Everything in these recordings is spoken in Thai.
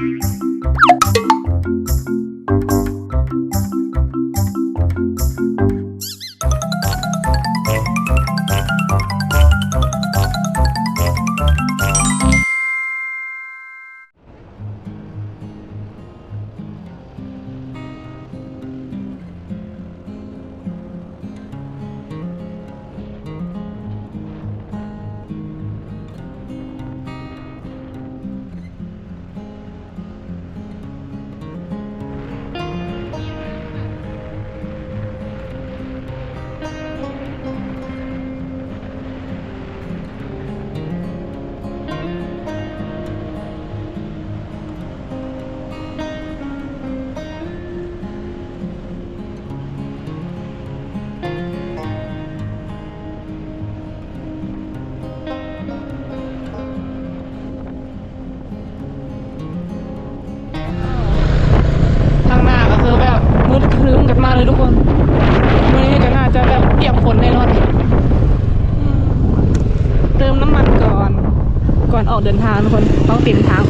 างทุกคนต้องเตรียมทาง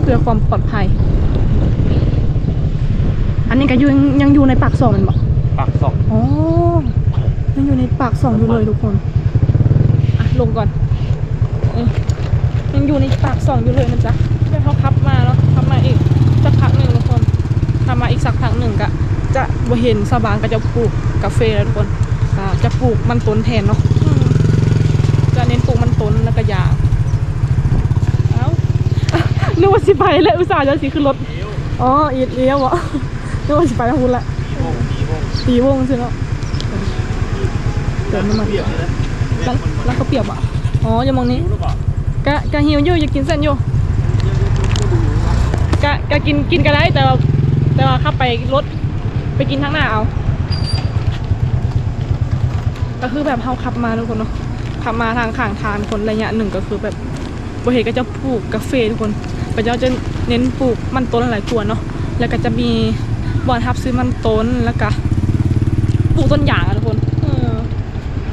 เพื่อความปลอดภัย อันนี้ก็ยังยังอยู่ในปากซองแมันบอกปากสองอ๋อยังอยู่ในปากซองอยู่เลยทุกคนอะลงก่อนเออยังอยู่ในปากซองอยู่เลยนะจ๊ะเดี๋ยวเขาขับมาแล้วขับมาอีกสักพักหนึ่งทุกคนขับมาอีกสักพักหนึ่งก็จะบ่เห็นสบางก็จะปลูกกาแฟแล้วทุกคนอ่าจะปลูกมันต้นแทนเนาะอืมจะเน้นปลูกมันต้นแล้วก็ยางเอ้า นึกว่าสิไปเลยอุตส่าห์จะสิขึ้นรถ อ๋ออีดเลี้ยวอะนึกว่าสิไปทางคุณละปีโมงปีโมงตีวงใช่เนาะเติมน้ำมันเปียกเลยนะแล้วแล้วก็เปียบอะ อ๋ออย่ามองนี้กะกะหิวอยู่อยากกินเส้นอยู่กะกะกินกินก็ได้แต่ว่าแต่ว่าขับไปรถไปกินทางหน้าเอา ก็คือแบบเฮาขับมาทุกคนเนาะขับมาทางข้างทางคนระยะหนึ่งก็คือแบบบริเหตุก็จะปลูกกาแฟทุกคน พระเจ้าจะเน้นปลูกมันต้นหลายตัวเนาะแล้วก็จะมีบ่อนทับซื้อมันต้นแล้วก็ปลูกต้นยางอะทุกคนเออ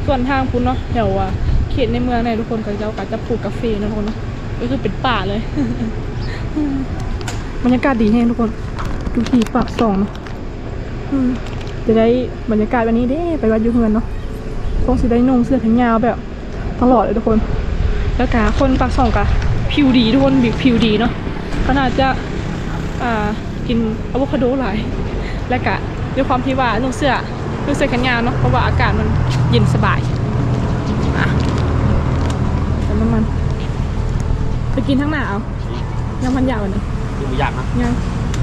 ส่วนทางคุณเนาะแถวอะเขตในเมืองในยทุกคนก็เจ้าก็จะปลูกกาแฟนะทุกคนเนาะก็คือเป็นป่าเลยบรรยากาศดีแห้งทุกคนดูทีปากสองเนาะอืมจะได้บรรยากาศวันนี้เด้ไปวัดอยูเฮือนเนาะคงสิได้นุ่งเสื้อแขนยาวแบบตลอดเลยทุกคน แล้วกาคนปากสองกะ ผิวดีทุกคนผิวดีเนาะขนาดจะอ่ากินอะโวคาโดหลายและกะด้วยความที่ว่านุ่งเสื้อนุ่งเสื้อแขนยาวเนาะเพราะว่าอากาศมันเย็นสบายอะเติมน้ำมันไปกินทั้างหน้าเอายังพันยาวกว่านี้ดูยากนะยัง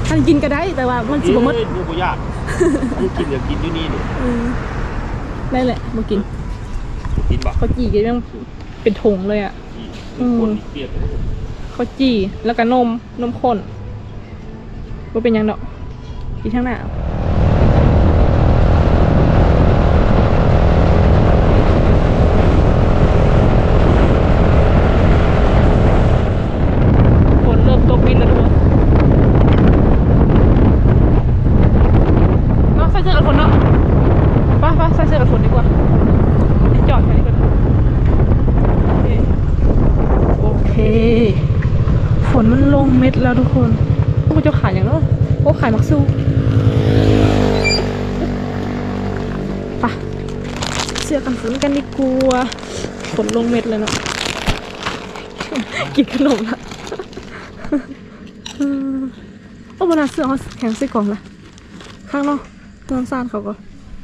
ท่านกินก็ได้แต่ว่ามันสิบหมดเอ้ยดูกูยากดูกินเดี๋ยวกินที่นี่นี่เออได้แหละมากินกินบ่เขาจีกันยังเป็นถุงเลยอะกิน คนเปียกข้าวจี่แล้วก็นมนมข้นว่าเป็นยังดอกกินข้างหน้าฝนเริ่มตกวินแล้วทุกคนเนาะใส่เสื้อกันฝนเนาะไป้าป้าใส่เสื้อกันฝนดีกว่าจอดไปดีกว่าโอเค โอเค ฝนมันลงเม็ดแล้วทุกคนพวกจะขายอย่างเนาะพวกขายมักสู้ไปะเสื้อกันฝนกันดีกว่าฝนลงเม็ดเลยเนาะกินขนมละโอ้บนาเสื้อเขาแข็งใส่กล่องละข้างนอกเงินซ่านเขาก็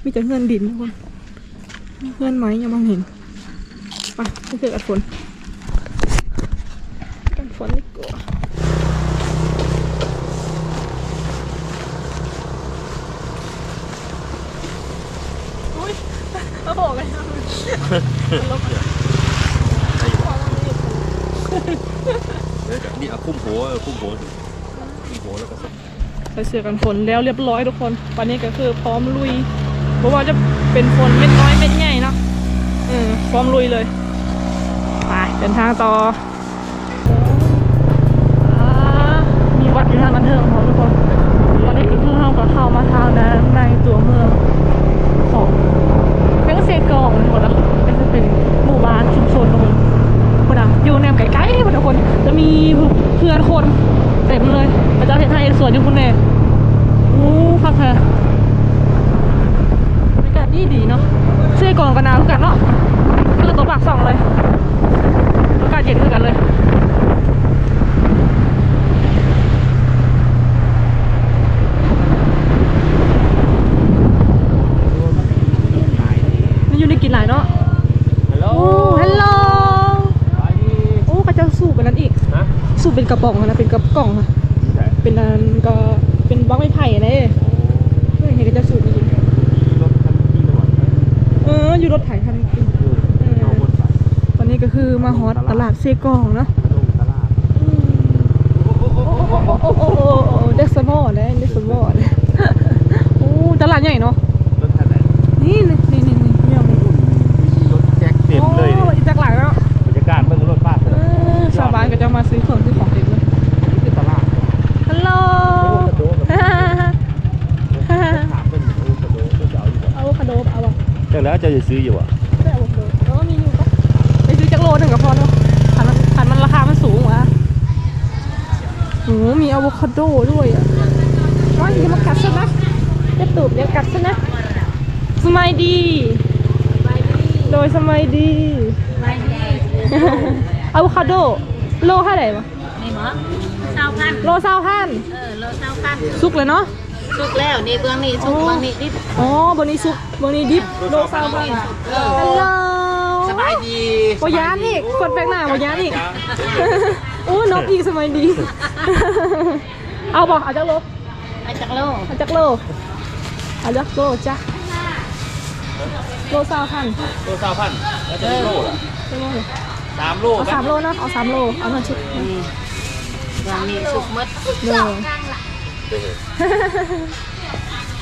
มีแต่เงินดินทุกคนเงินไหมยังมองเห็นไปไปเสื้อกันฝน ฝนดีกว่าอุ้ยมาบอกกันนะมันลบนี่เอาคุ้มโผเออคุ้มโผคุ้มโผแล้วก็ใส่เสื้อกันฝนแล้วเรียบร้อยทุกคนวันนี้ก็คือพร้อมลุยเพราะว่าจะเป็นฝนเม็ดน้อยเม็ดใหญ่เนาะเออพร้อมลุยเลยไปเดินทางต่อ วัดอยู่ทางนั้นเของทุกคนตอนนี้ก็คือเราก็เข้ามาทางด้นในตัวเมืองของเมืองเซกองหมดแล้วก็จะเป็นหมู่บ้านชุมชนทุกคนคนอะอยู่แนวไกลๆทุกคน จะมีเพื่อนคนเต็มเลยวนอยู่คุณเน่โอ้พักแท้บรรยากาศดีดีเนาะเสื้อกองกันนาวกันเนาะคือตัวปากสองเลยอากาศเย็นคือกันเลย นี่อยู่ในกินหลายเนาะ ฮัลโหล โอ้ฮัลโหล โอ้กระเจ้าสูบไปนั้นอีก ฮะ สูบ เป็นกระป๋องนะเป็นกระกล่องค่ะเป็นอันก็เป็นบล็อกไม้ไผ่นะเอ้ยเฮ้ยเห็นกระเจ้าสูบจริงรถคันที่ตลอดๆเอออยู่รถไถคันกินเอาบนสายตอนนี้ก็คือมาฮอตตลาดเซกองเนาะลงตลาดโอ้โอ้โอ้โอ้โอ้เด็กสมอเลยเด็กสมอเลยโอ้ตลาดใหญ่เนาะรถคันไหน จ้าแล้วเจ้าจะซื้ออยู่อะได้อะโวคาโดเออมีอยู่ปะไปซื้อจักโลหนึ่งก็พอเนาะขันมันขันมันราคามันสูงวะโอ้มีอะโวคาโดด้วยอะว่าอย่ามากัดซะนะจะตูบอย่ากัดซะนะ สมัยดี โดยสมัยดีไม่ดีอะโวคาโด โลเท่าไหร่วะนี่หมอเศร้าพันโลเศร้าพันเออโลเศร้าพันสุกเลยเนาะ สุกแล้วนี่เบื้องนี้สุกเบื้องนี้ดิบอ๋อบนนี้สุกบนนี้ดิบโลเศร้าพันฮัลโหลสบายดีวายานอีกคนแปลกหน้าวายานอีกโอ้นกอีกสมัยดี เอาบอกเอาจักโลมาจากโลกเอาจักโลเอาจักโลจ้ะโลเศร้าพันโลสามพันแล้วจะได้โลล่ะใช่ไหมสามโลเอาไหมสามโลเนาะเอาสามโลเอาหน่อยชิดเบื้องนี้สุกหมดเนย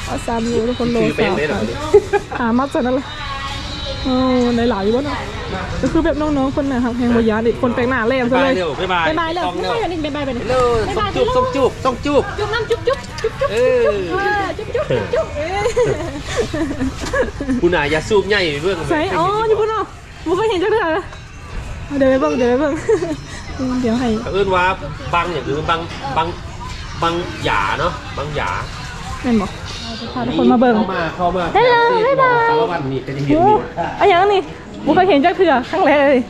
เอาสามโลทุกคนโลซื้อเป็นสามได้หรอพัน หามาจากนั้นเลยโอ้ในหลายอยู่วะเนาะก็คือแบบน้องๆ คนไหนครับแพงวายานอีกคนแปลกหน้าเล่มซะบาเลยยเร็วบ๊ายบายบายบายเลยต้องบ๊ายเร็ว บายกันนี่บ๊ายบายไปนี่เร็วส่งจูบส่งจูบส่งจูบจุ๊บน้ำจุ๊บจุ๊บจุ๊บจุ๊บเออ เออจุ๊บจุ๊บจุ๊บจุ๊บเอ้ยคุณน่ะอย่าสูบใหญ่เรื่องใส่อ๋ออยู่พุ่นเนาะบุเคยเห็นจักเทื่อเลยเดี๋ยวไปเบิ่งเดี๋ยวไปเบิ่งเดี๋ยวให้ เอิ้นว่าบางอย่างคือบางบาง บางหยาเนาะบางหยาแม่นบอกพาทุกคนมาเบิ่ง เข้ามาเข้ามาได้เลยบ๊ายบาย สารวัตรนี่ก็จะเห็นโอ้นี่อะอย่างนี้บุเคยเห็นจักเทื่อครั้งแรกเลย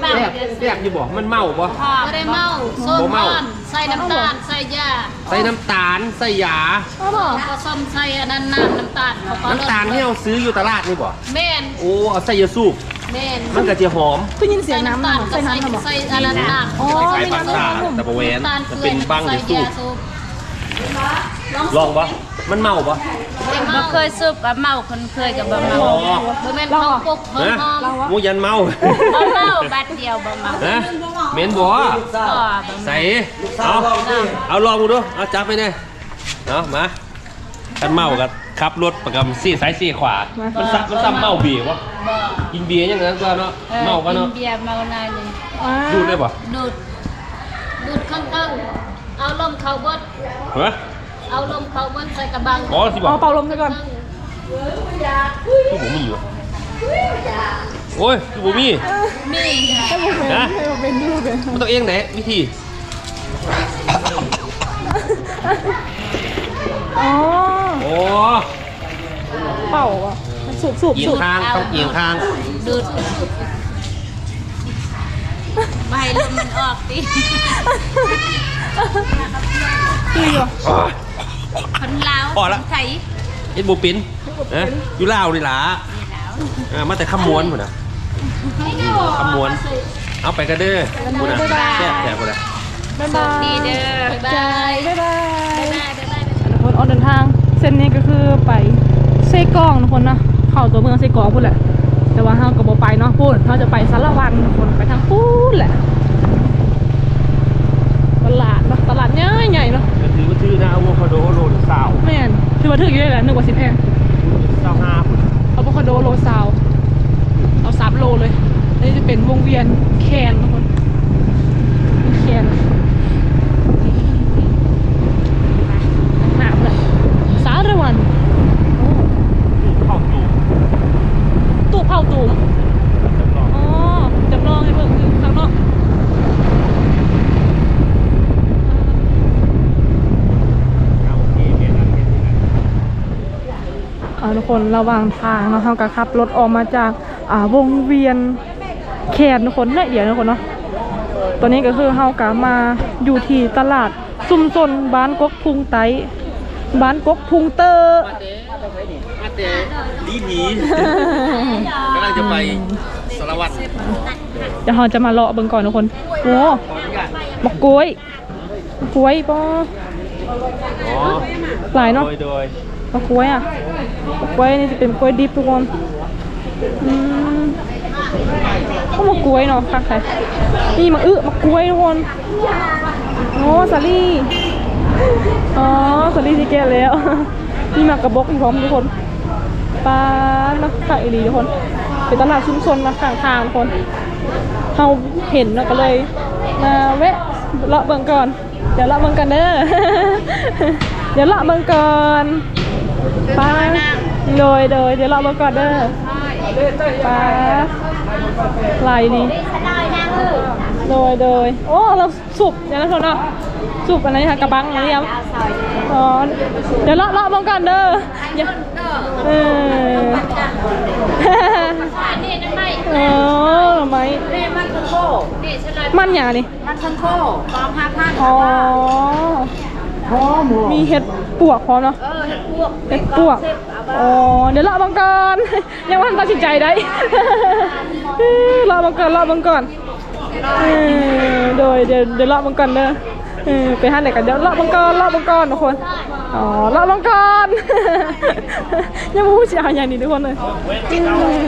แป้แซ่บแซ่บอยู่บ่มันเมาบ่ ไม่ได้เมาส้มบ่เมาอ่อนใส่น้ำตาล ใส่ยาใส่น้ำตาลใส่หยาอ๋อบอกผสมใส่อันนั้นน้ำน้ำตาลเขาก็น้ำตาลที่เราซื้ออยู่ตลาดนี่บ่ แม่นโอ้เอาใส่ยาสูบ แม่นมันก็จะหอมได้ยินเสียงน้ำตามาลใส่น้ำมาบอก ใส่อันนั้นน้ำอ๋อใช้ปากสาตะบะเวนำตาลมันเป็นบังใส่ยาสูยาบสูบลองบ่มันเมาบ่บ่เคยสูบกับเมาคนเคยกับบ่เมาอ๋อบ่แม่นของปุ๊บเพิ่มนะหอมมูยันเมาบ่เมาบัดเดียวบ่เมาฮะเหม็นบ่ก็บ่เมาใส่เอาเอาลองดูดูเอาจับไปเนี่ยเอามากันเมากัน ขับรถประกำซี่ซ้ายซี่ขวา มันซ้ำมันซ้ำเมาเบียร์วะบ่กินเบียร์อย่างนั้นก็เนาะออเมาก็เนาะ เบียร์เมาหน่อยหนึงอ่าดูดได้ป่ะดูด ดูดข้างข้างเอาลมเข้าเบดฮะเอาลมเข้าเบดใส่กระบัง อ๋อสิบอเอากเป่าลมซะก่อนที่ผมไม่อยู่อะโอ้ยที่ผมมี มีให้ผมเป็นฮะให้ผมเป็นดูเลยมันต้องเองไหนวิธี อ๋อโอ้เป่าอะสูบสูบเอียสูงบข้างต้องเอียงข้างดูดไม่ให้ลมมันออกดิดีว่ะอ๋อ คนลาวพอละ คนไทยเอ็ดบูปินนะอยู่ลาวนี่ล่ะนี่แล้วอ่ามาแต่ขมวนหมดนะขมวน เอาไปกันเด้อคุณนะแซ่บแซ่บคุณนะบ๊ายบายดีเด้อใจบ๊ายบาย บ๊ายบายบ๊ายบายบ๊าย เส้นนี้ก็คือไปเซกองทุกคนนะเข้าตัวเมืองเซกองพูดแหละ แต่ว่าเฮาก็บ่ไปเนาะพูดเราจะไปสารวันทุกคนไปทางพูดแหละตลาดเนาะตลาดใหญ่ใหญ่ๆเนาะก็ถือว่าชื่อนะอะโวคาโดโลนสาวแม่นคือว่าถึกอยู่ได้แหละนึกว่าสิแพงสาวห้าคุณอะโวคาโดโลซาวเอาสามโลเลยอันนี่จะเป็นวงเวียนแคนทุกคนแคนหนาเลยสารวันโอ้ เข้าอยู่ ตู้เผาตูม จำลอง อ๋อจำลองให้เบิ่งคือข้างนอกา ทุกคนระหว่างทางเนาะเราก็ขับรถออกมาจากอ่าวงเวียนแขนทุกคนเนี่ยเดี๋ยวนะทุกคนเนาะตอนนี้ก็คือเฮากะมาอยู่ที่ตลาดซุมซนบ้านกกพุงไตบ้านกกพุงเตอร์มาเตะดีผีกำลังจะไปสารวัตรเดี๋ยวเราจะมาเลาะเบิ่งก่อนทุกคนโอ้บักกล้วยบักกล้วยปออ๋อหลายเนาะโดยโดยมะกล้วยอะมะ กล้วยนี่จะเป็นกล้วยดิบทุกคนอืมก็มะกล้วยเนาะค่ะใครนี่มะอึมะกล้วยทุกคนโอ้สาลี่อ๋อสาลี่ที่แกะแล้วนี่มากระบอกอีกพร้อมทุกคนปลานะขายดีทุกคนเป็นตลาดชุมชนนะข้างทางทุกคนเราเห็นแล้วก็เลยมาแวะเลาะเบิ่งก่อน เดี๋ยวเลาะเบิ่งกันเด้อเดี๋ยวเลาะเบิ่งก่อน ไปโดยโดยเดี๋ยวเรามาก่อนเด้อไปไหลนี่โดยโดยโอ้เราสุกอย่างนั้นคนเนาะสุกอะไรคะกระบังอะไรยังอ๋อเดี๋ยวเลาะเลาะมาก่อนเด้ออย่าเออนี่นั่นไม่เออทำไมนี่มันคังโคนี่ฉันเลยมันอย่างนี้มันคังโคตอมห้าพันอ๋อ มีเห็ดปวกพร้อมเนาะเออเห็ดพวกเห็ดปวกอ๋อเดี๋ยวรอบังก่อนยังว่าตัดสินใจได้รอบังก่อนรอบังก่อนเออโดยเดี๋ยวเดี๋ยวรอบังก่อนเด้อเออไปห้างไหนกันเดี๋ยวรอบังก่อนรอบังก่อนทุกคนอ๋อรอบังก่อนยังไม่พูดเสียหายอย่างนี้ทุกคนเลยอืม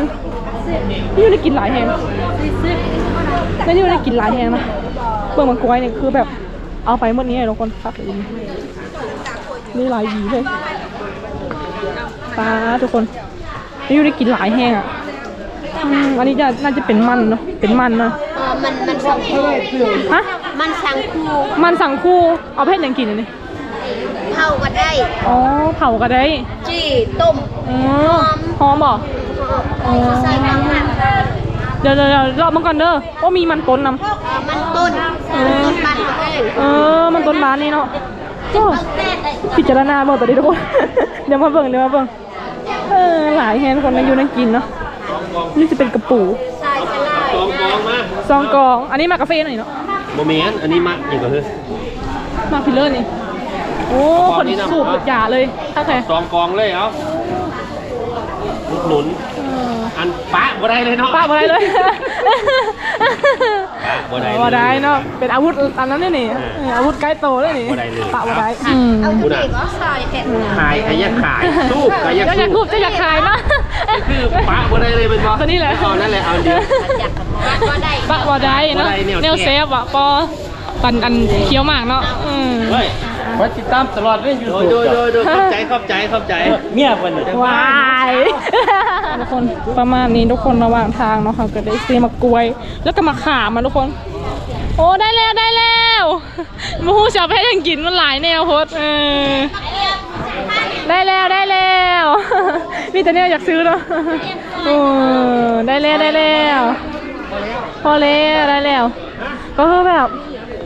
นี่ได้กินหลายแหงไม่นี่ได้กินหลายแหงนะเปลือกมังกรเนี่ยคือแบบ เอาไปหมดนี้เลยทุกคนครับเลยนี่หลายหยีเลยปลาทุกคนนี่อยู่ได้กินหลายแห้งอะอืมอันนี้จะน่าจะเป็นมันเนาะเป็นมันเนาะเออมันมันสังคูฮะมันสังคูมันสั่งคู่เอาเพศยังกินอันนี้เผาก็ได้ อ๋อ เผาก็ได้ จี้ต้มอ๋อหอมบ่อ๋อใส่น้ำมันเดี๋ยวเดี๋ยวเดี๋ยวรอบมันก่อนเด้อว่ามีมันต้นนมันต้น ต้นบ้านเขาเองำเออ มันต้นร้านนี้เนาะโอ้แม่ได้พิจารณาเบิ่งตัวนี้ทุกคน เดี๋ยวมาเบิ่งเดี๋ยวมาเบิ่งเออหลายแฮงคนนั่งอยู่นั่งกินเนาะ นี่จะเป็นกระปูใส่กระไลสองกองมาซองกอง อันนี้มากาแฟหน่อยเนาะโมเมนอันนี้มาอย่างก็คือมาพิลเลอร์นี่ โอ้คนสูบหยาเลยถ้าใครสองกองเลยเอาอุดหนุน อันปะบ่ได้เลยเนาะป้าบ่ได้เลยปะ บ่ได้เลยบ่ได้เนาะเป็นอาวุธอันนั้นนี่นี่เออเอออาวุธใกล้โตเลยนี่บ่ได้เลยป้าบ่ได้อืมเอาผู้หญิงก็ใส่เห็ดขายใครอยากขายสู้ใครอยากจะอยากสู้คูบจะอยากขายเนาะคือปะบ่ได้เลยเป็นบ่ตัวนี้แหละเอานั่นแหละเอาเดียวอยากก็ได้ป้าบ่ได้เนาะบ่ได้แนวแนวเซฟอะปอปันอันเคี้ยวหมากเนาะอืมเฮ้ยมาติดตามตลอดเลยยูโดทูยบโดยโดยโดยเข้าใจเข้าใจเข้าใจเมียเพิ่นน่ะวาย ทุกคนประมาณนี้ทุกคนระหว่างทางเนาะค่ะก็ได้ซื้อมากล้วย แล้วก็มาขามาทุกคน โอ้ได้แล้วได้แล้วมูชอบให้ยังกินมันหลายแนวโพดเออได้แล้วได้แล้วมีแต่เนี่ยอยากซื้อเนาะโอ้ได้แล้วได้แล้วพอแล้วได้แล้วก็คือแบบ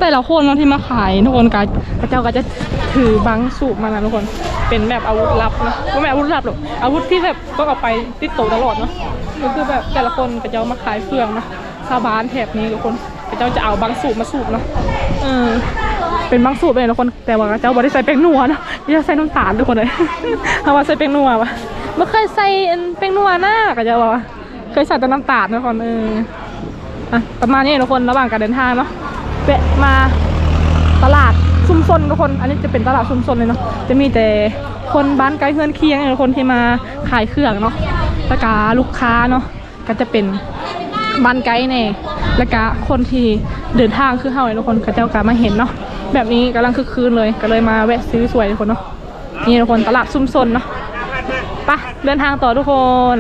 แต่ละคนเนาะที่มาขายทุกคนก็พระเจ้าก็จะถือบังสูบมานะทุกคน เป็นแบบอาวุธลับนะไม่แม่อาวุธลับหรอกอาวุธที่แบบต้องเอาไปติดตัวตลอดเนาะก็คือแบบแต่ละคนพระเจ้ามาขายเฟืองนะชาวบ้านแถบนี้ทุกคนพระเจ้าจะเอาบังสูบมาสูบเนาะเออเป็นบังสูบเลยทุกคนแต่ว่าเจ้าบ่ได้ใส่แป้งนัวเนาะจะใส่น้ำตาลทุกคนเลยเพราว่าใส่แป้งนัวปะไม่เคยใส่แป้งนัวหน้าก็จะบอกว่าเคยใส่แต่น้ำตาลทุกคนเอออะประมาณนี้ทุกคนระหว่างการเดินทางเนาะ แวะมาตลาดชุมชนทุกคน อันนี้จะเป็นตลาดชุมชนเลยเนาะ จะมีแต่คนบ้านใกล้เพื่อนเคียงคนที่มาขายเครื่องเนาะแล้วก็ลูกค้าเนาะ ก็จะเป็นบ้านไกด์เน่แล้วก็คนที่เดินทางคือเฮาเนี่ยทุกคนก็เจ้าก็มาเห็นเนาะ แบบนี้กำลังคึกคืนเลย ก็เลยมาแวะซื้อสวยทุกคนเนาะ นี่ทุกคนตลาดชุมชนเนาะ ไปเดินทางต่อทุกคน